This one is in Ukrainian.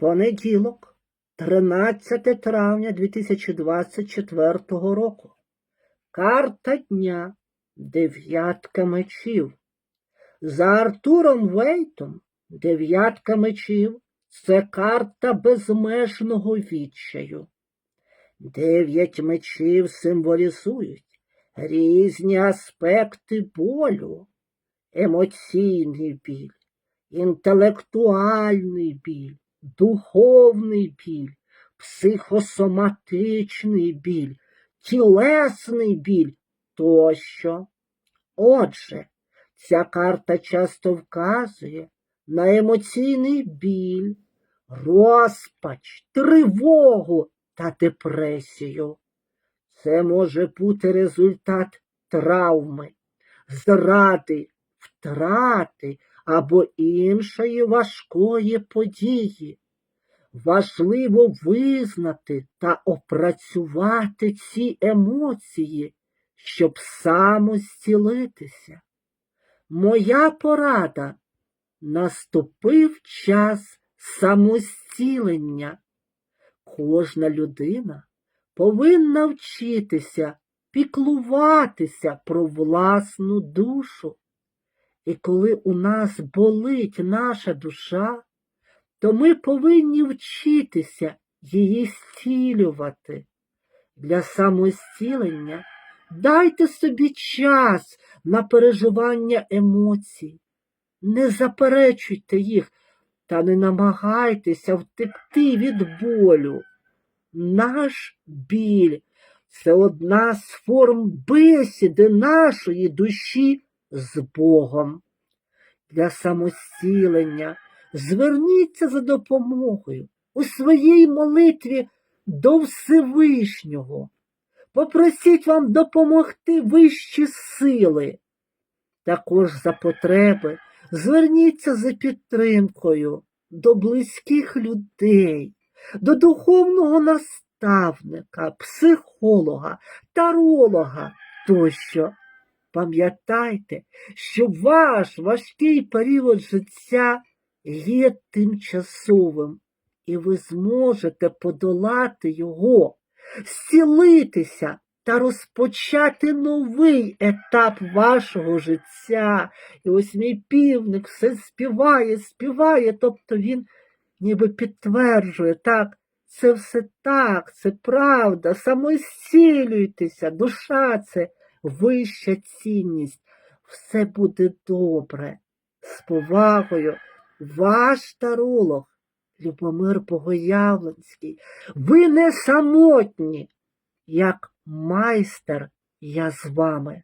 Понеділок, 13 травня 2024 року. Карта дня дев'ятка мечів. За Артуром Вейтом дев'ятка мечів це карта безмежного відчаю. Дев'ять мечів символізують різні аспекти болю, емоційний біль, інтелектуальний біль, духовний біль, психосоматичний біль, тілесний біль тощо. Отже, ця карта часто вказує на емоційний біль, розпач, тривогу та депресію. Це може бути результат травми, зради, втрати або іншої важкої події. Важливо визнати та опрацювати ці емоції, щоб самостілитися. Моя порада наступив час самостілення. Кожна людина повинна вчитися піклуватися про власну душу. І коли у нас болить наша душа, то ми повинні вчитися її зцілювати. Для самостілення дайте собі час на переживання емоцій. Не заперечуйте їх та не намагайтеся втекти від болю. Наш біль це одна з форм бесіди нашої душі з Богом. Для самостілення зверніться за допомогою у своїй молитві до Всевишнього. Попросіть вам допомогти вищі сили. Також за потреби зверніться за підтримкою до близьких людей, до духовного наставника, психолога, таролога тощо. Пам'ятайте, що ваш важкий період життя є тимчасовим, і ви зможете подолати його, зцілитися та розпочати новий етап вашого життя. І ось мій півник все співає, співає, тобто він ніби підтверджує, так, це все так, це правда, самостілюйтеся, душа це вища цінність, все буде добре. З повагою, ваш таролог, Любомир Богоявленський, ви не самотні, як майстер я з вами.